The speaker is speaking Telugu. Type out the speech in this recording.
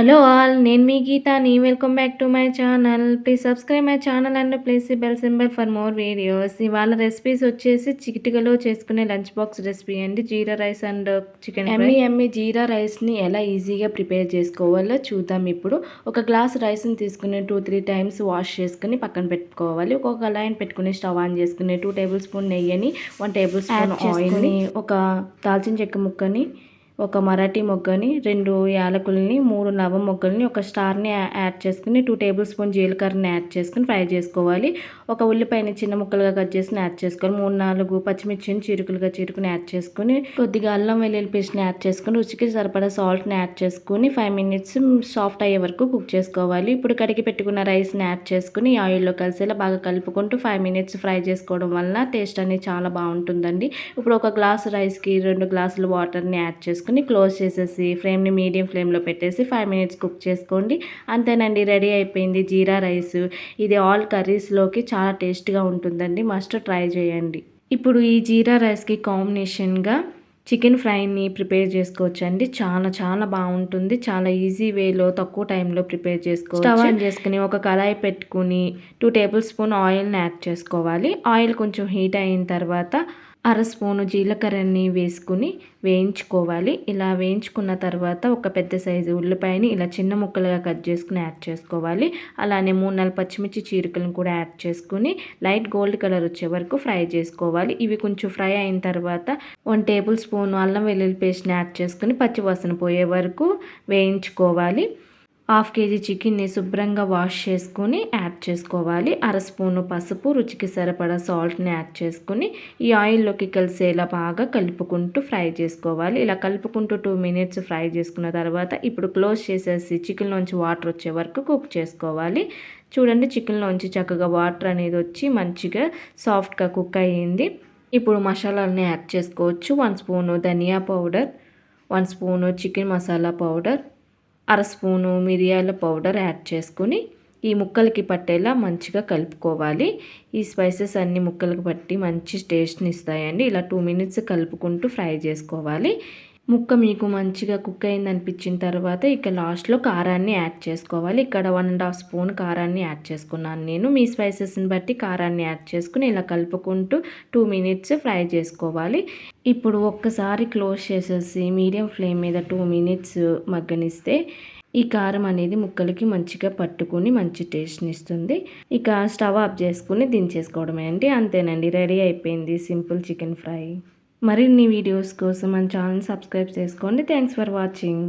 హలో ఆల్ నేను మీ గీతాని welcome back to my channel please subscribe my channel and please bell symbol for more videos ఇవాళ రెసిపీస్ వచ్చేసి చిటికలో చేసుకునే లంచ్ బాక్స్ రెసిపీ అండి. జీరా రైస్ అండ్ చికెన్ ఎమ్మి ఎమ్మి జీరా రైస్ని ఎలా ఈజీగా ప్రిపేర్ చేసుకోవాలో చూద్దాం ఇప్పుడు. ఒక గ్లాస్ రైస్ని తీసుకుని టూ త్రీ టైమ్స్ వాష్ చేసుకుని పక్కన పెట్టుకోవాలి. ఒక కళాయిని పెట్టుకుని స్టవ్ ఆన్ చేసుకుని టూ టేబుల్ స్పూన్ నెయ్యిని వన్ టేబుల్ స్పూన్ ఆయిల్ని ఒక దాల్చిన చెక్క ముక్కని ఒక మరాఠీ మొగ్గని రెండు యాలకుల్ని మూడు నవ మొగ్గల్ని ఒక స్టార్ని యాడ్ చేసుకుని టూ టేబుల్ స్పూన్ జీలకర్రని యాడ్ చేసుకుని ఫ్రై చేసుకోవాలి. ఒక ఉల్లిపాయని చిన్న ముక్కలుగా కట్ చేసి యాడ్ చేసుకోవాలి. మూడు నాలుగు పచ్చిమిర్చిని చిరుకులుగా చిరుకుని యాడ్ చేసుకుని కొద్దిగా అల్లం వెల్లుల్లి పేస్ట్ని యాడ్ చేసుకుని రుచికి సరిపడా సాల్ట్ని యాడ్ చేసుకుని ఫైవ్ మినిట్స్ సాఫ్ట్ అయ్యే వరకు కుక్ చేసుకోవాలి. ఇప్పుడు కడిగి పెట్టుకున్న రైస్ని యాడ్ చేసుకుని ఆయిల్లో కలిసేలా బాగా కలుపుకుంటూ ఫైవ్ మినిట్స్ ఫ్రై చేసుకోవడం వల్ల టేస్ట్ అనేది చాలా బాగుంటుందండి. ఇప్పుడు ఒక గ్లాస్ రైస్కి రెండు గ్లాసులు వాటర్ని యాడ్ చేసుకుని చేసుకుని క్లోజ్ చేసేసి ఫ్లేమ్ని మీడియం ఫ్లేమ్లో పెట్టేసి ఫైవ్ మినిట్స్ కుక్ చేసుకోండి. అంతేనండి రెడీ అయిపోయింది జీరా రైస్. ఇది ఆల్ కర్రీస్లోకి చాలా టేస్ట్గా ఉంటుందండి. మస్ట్ ట్రై చేయండి. ఇప్పుడు ఈ జీరా రైస్కి కాంబినేషన్గా చికెన్ ఫ్రైని ప్రిపేర్ చేసుకోవచ్చు అండి చాలా చాలా బాగుంటుంది. చాలా ఈజీ వేలో తక్కువ టైంలో ప్రిపేర్ చేసుకోవచ్చు. స్టవ్ ఆన్ చేసుకుని ఒక కళాయి పెట్టుకుని టూ టేబుల్ స్పూన్ ఆయిల్ని యాడ్ చేసుకోవాలి. ఆయిల్ కొంచెం హీట్ అయిన తర్వాత అర స్పూను జీలకర్రని వేసుకుని వేయించుకోవాలి. ఇలా వేయించుకున్న తర్వాత ఒక పెద్ద సైజు ఉల్లిపాయని ఇలా చిన్న ముక్కలుగా కట్ చేసుకుని యాడ్ చేసుకోవాలి. అలానే మూడు నాలుగు పచ్చిమిర్చి చీరికలను కూడా యాడ్ చేసుకుని లైట్ గోల్డ్ కలర్ వచ్చే వరకు ఫ్రై చేసుకోవాలి. ఇవి కొంచెం ఫ్రై అయిన తర్వాత వన్ టేబుల్ స్పూన్ అల్లం వెల్లుల్లి పేస్ట్ని యాడ్ చేసుకుని పచ్చివాసన పోయే వరకు వేయించుకోవాలి. హాఫ్ కేజీ చికెన్ని శుభ్రంగా వాష్ చేసుకుని యాడ్ చేసుకోవాలి. అర స్పూను పసుపు రుచికి సరిపడా సాల్ట్ని యాడ్ చేసుకుని ఈ ఆయిల్లోకి కలిసేలా బాగా కలుపుకుంటూ ఫ్రై చేసుకోవాలి. ఇలా కలుపుకుంటూ టూ మినిట్స్ ఫ్రై చేసుకున్న తర్వాత ఇప్పుడు క్లోజ్ చేసేసి చికెన్లోంచి వాటర్ వచ్చే వరకు కుక్ చేసుకోవాలి. చూడండి చికెన్లోంచి చక్కగా వాటర్ అనేది వచ్చి మంచిగా సాఫ్ట్గా కుక్ అయ్యింది. ఇప్పుడు మసాలాలని యాడ్ చేసుకోవచ్చు. One spoon dhania powder one spoon chicken masala powder అర స్పూను మిరియాల పౌడర్ యాడ్ చేసుకుని ఈ ముక్కలకి పట్టేలా మంచిగా కలుపుకోవాలి. ఈ స్పైసెస్ అన్ని ముక్కలకు పట్టి మంచి టేస్ట్ని ఇస్తాయండి. ఇలా టూ మినిట్స్ కలుపుకుంటూ ఫ్రై చేసుకోవాలి. ముక్క మీకు మంచిగా కుక్ అయింది అనిపించిన తర్వాత ఇక లాస్ట్లో కారాన్ని యాడ్ చేసుకోవాలి. ఇక్కడ వన్ అండ్ హాఫ్ స్పూన్ కారాన్ని యాడ్ చేసుకున్నాను నేను. మీ స్పైసెస్ని బట్టి కారాన్ని యాడ్ చేసుకుని ఇలా కలుపుకుంటూ టూ మినిట్స్ ఫ్రై చేసుకోవాలి. ఇప్పుడు ఒక్కసారి క్లోజ్ చేసేసి మీడియం ఫ్లేమ్ మీద టూ మినిట్స్ మగ్గనిస్తే ఈ కారం అనేది ముక్కలకి మంచిగా పట్టుకుని మంచి టేస్ట్ని ఇస్తుంది. ఇక స్టవ్ ఆఫ్ చేసుకుని దించేసుకోవడమే అండి. అంతేనండి. రెడీ అయిపోయింది సింపుల్ చికెన్ ఫ్రై. మరిన్ని వీడియోస్ కోసం మన ఛానల్ సబ్స్క్రైబ్ చేసుకోండి. Thanks for watching